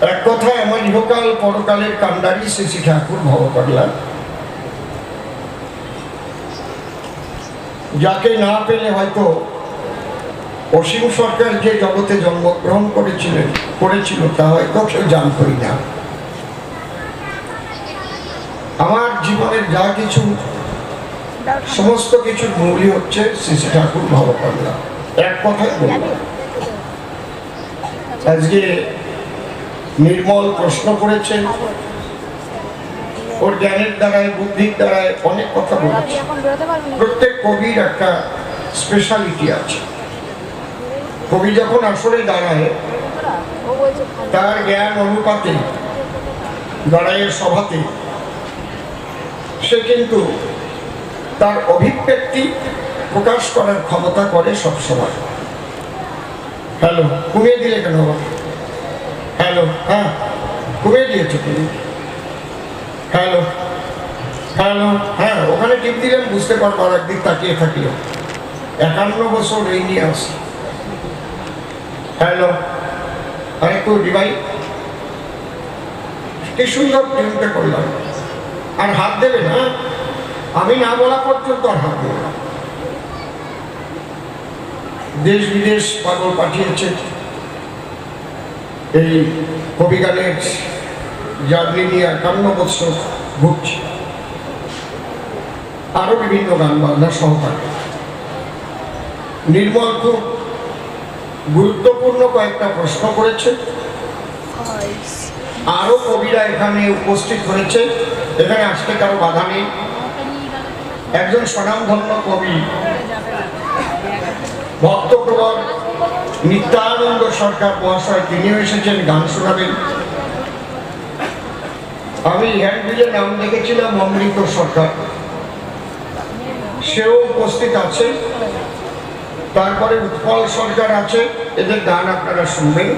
এক কথায় আমার ইহকাল পরকালের কান্ডারি শ্রী ঠাকুর ভবপাগলা যাকে না পেলে হয়তো অসীম সরকার যে জগতে জন্মগ্রহণ করেছিলেন, করেছিল, তা হয়তো কেউ জানতই না। আমার জীবনের যা কিছু, সমস্ত কিছুর মূলই হচ্ছে শ্রী ঠাকুর ভবপাগলা এক কথাই বলব। আজকে নির্মল প্রশ্ন করেছেন ওর জ্ঞানের দ্বারায় বুদ্ধির দ্বারায় অনেক কথা বলেছে প্রত্যেক কবির একটা স্পেশালিটি আছে কবি যখন আসলে দাঁড়ায়। তার জ্ঞান অনুপাতে দাঁড়ায়ের সভাতে সে কিন্তু তার অভিব্যক্তি প্রকাশ করার ক্ষমতা করে সবসময় হ্যালো কমিয়ে দিলে কেন বাবা? হ্যালো হ্যাঁ কমিয়ে দিয়েছ তুমি। হ্যালো হ্যালো হ্যাঁ ওখানে টিপ দিলেন, বুঝতে পারব আর একদিক তাকিয়ে থাকলেও একান্ন বছর এই নিয়ে আসি হ্যালো, আরেকটু ডিভাই কি সুন্দর টিমটা করলাম। আর হাত দেবে না আমি না বলা পর্যন্ত আর হাত দেবে দেশ বিদেশ পাগল পাঠিয়েছে। এই কবিগানের জার্নি নিয়ে একান্ন বছর ঘুরছে। আরও বিভিন্ন গান বাজনা সহকারে। নির্মল খুব গুরুত্বপূর্ণ কয়েকটা প্রশ্ন করেছে। আরও কবিরা এখানে উপস্থিত হয়েছে। এখানে আসতে কারও বাধা নেই। একজন স্বনামধন্য কবি। নিত্যানন্দ সরকার মহাশয়, তিনিও এসেছেন, গান শোনাবেন। আমি হ্যান্ডবিলে নাম দেখেছিলাম অমৃত সরকার। সেও উপস্থিত আছে। তারপরে উৎপল সরকার আছে। এদের গান আপনারা শুনবেন।